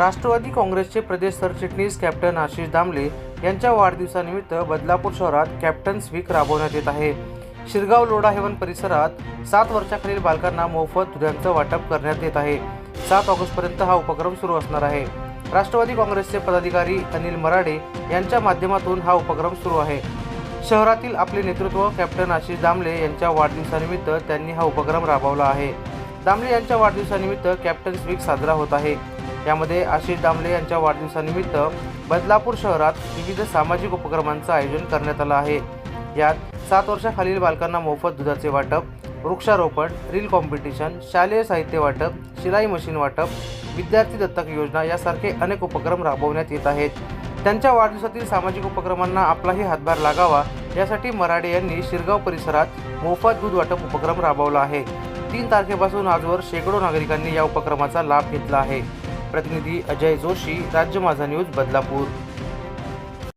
राष्ट्रवादी काँग्रेसचे प्रदेश सरचिटणीस कॅप्टन आशिष दामले यांच्या वाढदिवसानिमित्त बदलापूर शहरात कॅप्टन्स वीक राबवण्यात येत आहे. शिरगाव लोडा हेवन परिसरात सात वर्षाखालील बालकांना मोफत दुधांचं वाटप करण्यात येत आहे. सात ऑगस्टपर्यंत हा उपक्रम सुरू असणार आहे. राष्ट्रवादी काँग्रेसचे पदाधिकारी अनिल मराडे यांच्या माध्यमातून हा उपक्रम सुरू आहे. शहरातील आपले नेतृत्व कॅप्टन आशिष दामले यांच्या वाढदिवसानिमित्त त्यांनी हा उपक्रम राबवला आहे. दामले यांच्या वाढदिवसानिमित्त कॅप्टन्स वीक साजरा होत आहे. यामध्ये आशिष दामले यांच्या वाढदिवसानिमित्त बदलापूर शहरात विविध सामाजिक उपक्रमांचं आयोजन करण्यात आलं आहे. यात सात वर्षाखालील बालकांना मोफत दुधाचे वाटप वृक्षारोपण रील कॉम्पिटिशन शालेय साहित्य वाटप शिलाई मशीन वाटप विद्यार्थी दत्तक योजना यासारखे अनेक उपक्रम राबवण्यात येत आहेत. त्यांच्या वाढदिवसातील सामाजिक उपक्रमांना आपलाही हातभार लागावा यासाठी मराडे यांनी शिरगाव परिसरात मोफत दूध वाटप उपक्रम राबवला आहे. तीन तारखेपासून आजवर शेकडो नागरिकांनी या उपक्रमाचा लाभ घेतला आहे. प्रतिनिधी अजय जोशी राज्य माझा न्यूज बदलापूर.